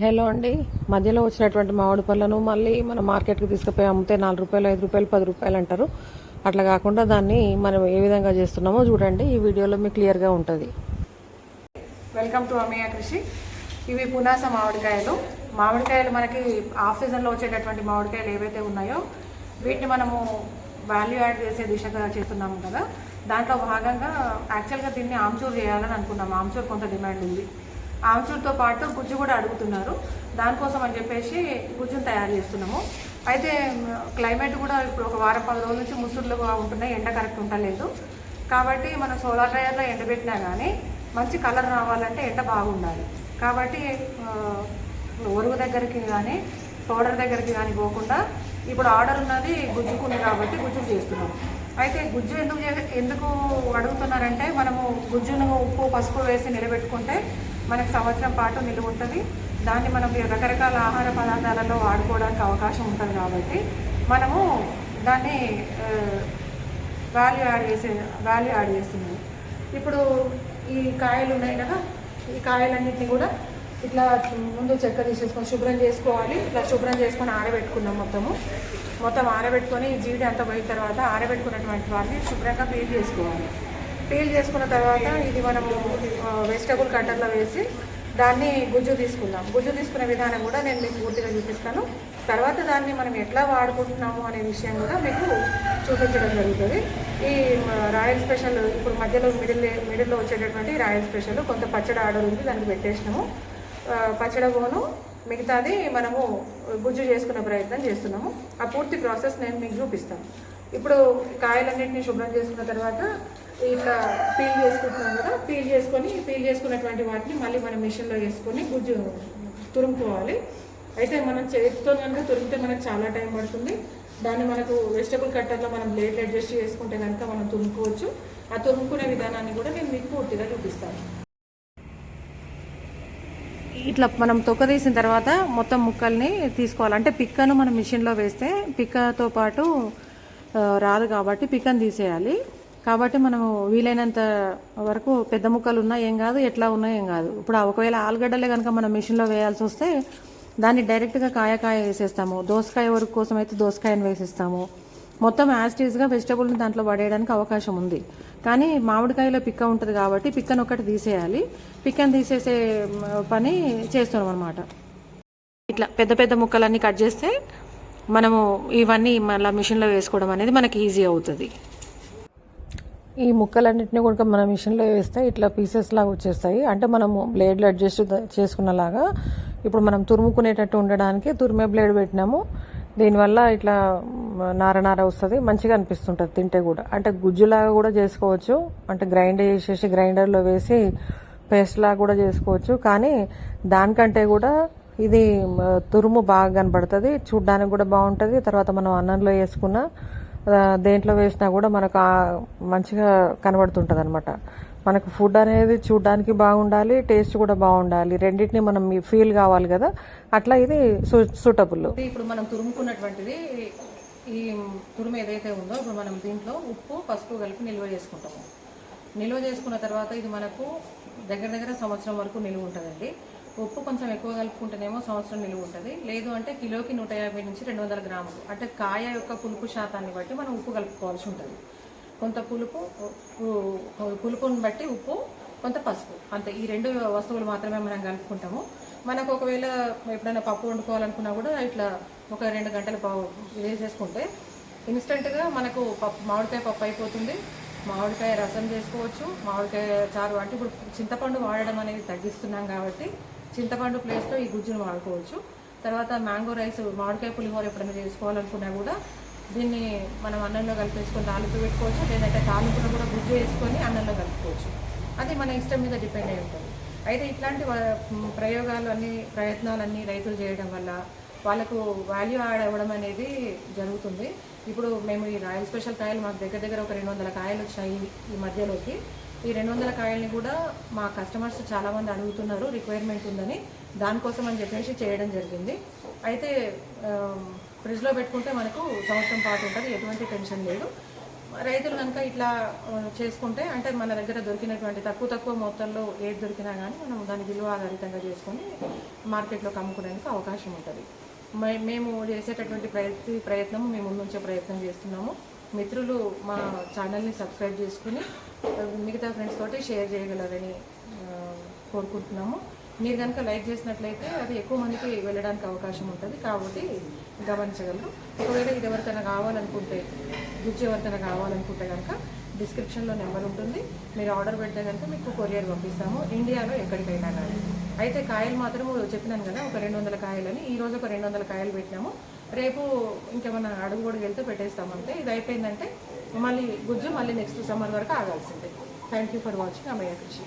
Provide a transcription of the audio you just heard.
Hello అండి. మధ్యలో వచ్చినటువంటి మామిడి పళ్ళను మళ్ళీ మనం మార్కెట్కి తీసుకుపోయి అమ్మితే నాలుగు రూపాయలు ఐదు రూపాయలు పది రూపాయలు అంటారు. అట్లా కాకుండా దాన్ని మనం ఏ విధంగా చేస్తున్నామో చూడండి. ఈ వీడియోలో మీకు క్లియర్గా ఉంటుంది. వెల్కమ్ టు అమీయ కృషి. ఇవి పునాస మామిడికాయలు. మామిడికాయలు మనకి ఆఫ్ సీజన్లో వచ్చేటటువంటి మామిడికాయలు ఏవైతే ఉన్నాయో వీటిని మనము వాల్యూ యాడ్ చేసే దిశగా చేస్తున్నాము కదా. దాంట్లో భాగంగా యాక్చువల్గా దీన్ని ఆమ్చూర్ చేయాలని అనుకున్నాము ఆమ్చూర్ కొంత డిమాండ్ ఉంది. ఆమ్చూర్తో పాటు గుజ్జు కూడా అడుగుతున్నారు. దానికోసం అని చెప్పేసి గుజ్జును తయారు చేస్తున్నాము. అయితే క్లైమేట్ కూడా ఇప్పుడు ఒక వారం పది రోజుల నుంచి ముసురులుగా ఉంటున్నాయి. ఎండ కరెక్ట్ ఉండలేదు. కాబట్టి మనం సోలార్ డ్రైయర్లో ఎండబెట్టినా కానీ మంచి కలర్ రావాలంటే ఎండ బాగుండాలి. కాబట్టి ఒరుగు దగ్గరికి కానీ పౌడర్ దగ్గరికి కానీ పోకుండా ఇప్పుడు ఆర్డర్ ఉన్నది గుజ్జుకుంది కాబట్టి గుజ్జుకు చేస్తున్నాం. అయితే గుజ్జు ఎందుకు చే- ఎందుకు అడుగుతున్నారంటే మనము గుజ్జును ఉప్పు పసుపు వేసి నిలబెట్టుకుంటే మనకు సంవత్సరం పాటు నిలువ ఉంటుంది. దాన్ని మనం రకరకాల ఆహార పదార్థాలలో వాడుకోవడానికి అవకాశం ఉంటుంది కాబట్టి మనము దాన్ని వాల్యూ యాడ్ చేసే వాల్యూ యాడ్ చేస్తున్నాము. ఇప్పుడు ఈ కాయలు ఉన్నాయి కదా ఈ కాయలన్నింటినీ కూడా ఇట్లా ముందు చెక్క తీసేసుకొని శుభ్రం చేసుకోవాలి. ఇట్లా శుభ్రం చేసుకొని ఆరబెట్టుకున్నాం మొత్తము. మొత్తం ఆరబెట్టుకొని జీడి అంత పోయిన తర్వాత ఆరబెట్టుకున్నటువంటి వాటిని శుభ్రంగా పీల్ చేసుకోవాలి. పీల్ చేసుకున్న తర్వాత ఇది మనము వెజిటబుల్ కట్టర్లో వేసి దాన్ని గుజ్జు తీసుకుందాం. గుజ్జు తీసుకునే విధానం కూడా నేను మీకు పూర్తిగా చూపిస్తాను. తర్వాత దాన్ని మనం ఎట్లా వాడుకుంటున్నాము అనే విషయం కూడా మీకు చూపించడం జరుగుతుంది. ఈ రాయల్ స్పెషల్ ఇప్పుడు మధ్యలో మిడిల్ మిడిల్లో వచ్చేటటువంటి రాయల్ స్పెషల్ కొంత పచ్చడి ఆర్డర్ ఉంది దానికి పెట్టేసినాము. పచ్చడి గోను మిగతాది మనము గుజ్జు చేసుకునే ప్రయత్నం చేస్తున్నాము. ఆ పూర్తి ప్రాసెస్ నేను మీకు చూపిస్తాను. ఇప్పుడు కాయలన్నింటినీ శుభ్రం చేసుకున్న తర్వాత ఇట్లా పీల్ చేసుకుంటున్నాం కదా పీల్ చేసుకొని పీల్ చేసుకున్నటువంటి వాటిని మళ్ళీ మనం మిషన్లో వేసుకొని గుజ్జు తురుముకోవాలి. అయితే మనం చేతితో కనుక తురిమితే మనకు చాలా టైం పడుతుంది. దాన్ని మనకు వెజిటబుల్ కట్టర్లో మనం బ్లేడ్ అడ్జస్ట్ చేసుకుంటే కనుక మనం తురుముకోవచ్చు. ఆ తురుముకునే విధానాన్ని కూడా నేను మీకు పూర్తిగా చూపిస్తాను. ఇట్లా మనం తొక్క తీసిన తర్వాత మొత్తం ముక్కల్ని తీసుకోవాలి. అంటే పిక్కను మనం మిషన్లో వేస్తే పిక్కతో పాటు రాదు కాబట్టి పిక్కను తీసేయాలి. కాబట్టి మనము వీలైనంత వరకు పెద్ద ముక్కలు ఉన్నా ఏం కాదు ఎట్లా ఉన్నా ఏం కాదు. ఇప్పుడు ఒకవేళ ఆలుగడ్డలే కనుక మనం మిషన్లో వేయాల్సి వస్తే దాన్ని డైరెక్ట్గా కాయకాయ వేసేస్తాము. దోసకాయ వరకు కోసం అయితే దోసకాయను వేసేస్తాము. మొత్తం యాస్టీస్గా వెజిటబుల్ని దాంట్లో పడేయడానికి అవకాశం ఉంది. కానీ మామిడికాయలో పిక్క ఉంటుంది కాబట్టి పిక్కను ఒకటి తీసేయాలి. పిక్కను తీసేసే పని చేస్తున్నాం అనమాట ఇట్లా పెద్ద పెద్ద ముక్కలన్నీ కట్ చేస్తే మనము ఇవన్నీ మళ్ళీ మిషన్లో వేసుకోవడం అనేది మనకి ఈజీ అవుతుంది. ఈ ముక్కలన్నింటినీ కూడా మన మిషన్లో వేస్తే ఇట్లా పీసెస్ లాగా వచ్చేస్తాయి. అంటే మనము బ్లేడ్లు అడ్జస్ట్ చేసుకున్నలాగా. ఇప్పుడు మనం తురుముకునేటట్టు ఉండడానికి తురిమే బ్లేడ్ పెట్టినాము. దీనివల్ల ఇట్లా నార నార వస్తుంది. మంచిగా అనిపిస్తుంటుంది తింటే కూడా. అంటే గుజ్జులాగా కూడా చేసుకోవచ్చు. అంటే గ్రైండ్ చేసేసి గ్రైండర్లో వేసి పేస్ట్ లాగా కూడా చేసుకోవచ్చు. కానీ దానికంటే కూడా ఇది తురుము బాగా కనబడుతుంది. చూడ్డానికి కూడా బాగుంటుంది. తర్వాత మనం అన్నంలో వేసుకున్న దేంట్లో వేసినా కూడా మనకు మంచిగా కనబడుతుంటుంది అనమాట మనకు ఫుడ్ అనేది చూడడానికి బాగుండాలి టేస్ట్ కూడా బాగుండాలి. రెండింటిని మనం ఫీల్ కావాలి కదా. అట్లా ఇది సూటబుల్ ఇప్పుడు మనం తురుముకున్నటువంటిది ఈ తురుము ఏదైతే ఉందో ఇప్పుడు మనం దీంట్లో ఉప్పు పసుపు కలిపి నిల్వ చేసుకుంటాము. నిల్వ చేసుకున్న తర్వాత ఇది మనకు దగ్గర దగ్గర సంవత్సరం వరకు నిలువ ఉంటుందండి ఉప్పు కొంచెం ఎక్కువ కలుపుకుంటేనేమో సంవత్సరం నిలువ ఉంటుంది. లేదు అంటే కిలోకి నూట యాభై నుంచి రెండు వందల గ్రాములు. అంటే కాయ యొక్క పులుపు శాతాన్ని బట్టి మనం ఉప్పు కలుపుకోవాల్సి ఉంటుంది. కొంత పులుపు పులుపును పులుపుని బట్టి ఉప్పు కొంత పసుపు. అంతే. ఈ రెండు వస్తువులు మాత్రమే మనం కలుపుకుంటాము. మనకు ఒకవేళ ఎప్పుడైనా పప్పు వండుకోవాలనుకున్నా కూడా ఇట్లా ఒక రెండు గంటలు వేసేసుకుంటే ఇన్స్టెంట్గా మనకు పప్పు మామిడికాయ పప్పు అయిపోతుంది. మామిడికాయ రసం చేసుకోవచ్చు. మామిడికాయ చారు అంటే ఇప్పుడు చింతపండు వాడడం అనేది తగ్గిస్తున్నాం కాబట్టి చింతపండు ప్లేస్లో ఈ గుజ్జును వాడుకోవచ్చు. తర్వాత మ్యాంగో రైస్ మామిడికాయ పులిహోర ఎప్పుడైనా చేసుకోవాలనుకున్నా కూడా దీన్ని మనం అన్నంలో కలిపేసుకొని తాలింపు పెట్టుకోవచ్చు. లేదంటే తాలింపులో కూడా గుజ్జు వేసుకొని అన్నంలో కలుపుకోవచ్చు. అది మన ఇష్టం మీద డిపెండ్ అయి ఉంటుంది. అయితే ఇట్లాంటి ప్రయోగాలు అన్ని ప్రయత్నాలన్నీ రైతులు చేయడం వల్ల వాళ్ళకు వాల్యూ యాడ్ అవ్వడం అనేది జరుగుతుంది. ఇప్పుడు మేము ఈ రాయల్ స్పెషల్ కాయలు మాకు దగ్గర దగ్గర ఒక రెండు వందల కాయలు వచ్చాయి ఈ మధ్యలోకి. ఈ రెండు వందల కాయల్ని కూడా మా కస్టమర్స్ చాలామంది అడుగుతున్నారు రిక్వైర్మెంట్ ఉందని. దానికోసం అని చెప్పేసి చేయడం జరిగింది. అయితే ఫ్రిడ్జ్లో పెట్టుకుంటే మనకు సంవత్సరం పాటు ఉంటుంది ఎటువంటి టెన్షన్ లేదు. రైతులు కనుక ఇట్లా చేసుకుంటే అంటే మన దగ్గర దొరికినటువంటి తక్కువ తక్కువ మొత్తంలో ఏది దొరికినా కానీ మనం దాని విలువ ఆధారితంగా చేసుకొని మార్కెట్లోకి అమ్ముకునేందుకు అవకాశం ఉంటుంది. మే- మేము చేసేటటువంటి ప్రయత్న ప్రయత్నం మేము ముందుంచే ప్రయత్నం చేస్తున్నాము. మిత్రులు మా ఛానల్ని సబ్స్క్రైబ్ చేసుకుని మిగతా ఫ్రెండ్స్ తోటి షేర్ చేయగలరని కోరుకుంటున్నాము. మీరు కనుక లైక్ చేసినట్లయితే అది ఎక్కువ మందికి వెళ్ళడానికి అవకాశం ఉంటుంది. కాబట్టి గమనించగలరు. ఒకవేళ ఇది ఎవరికైనా కావాలనుకుంటే గుజ్జు ఎవరికైనా కావాలనుకుంటే కనుక డిస్క్రిప్షన్లో నెంబర్ ఉంటుంది. మీరు ఆర్డర్ పెడితే కనుక మీకు కొరియర్ పంపిస్తాము. ఇండియాలో ఎక్కడికైనా కానీ. అయితే కాయలు మాత్రం చెప్పినాను కదా ఒక రెండు వందల కాయలని. ఈ రోజు ఒక రెండు వందల కాయలు పెట్టినాము. రేపు ఇంకేమన్నా అడుగు కూడా వెళ్తే పెట్టేస్తామంటే ఇది అయిపోయిందంటే మళ్ళీ గుజ్జు మళ్ళీ నెక్స్ట్ సమ్మర్ వరకు ఆగాల్సిందే. థ్యాంక్ యూ ఫర్ వాచింగ్ అమ్మయ్య కృషి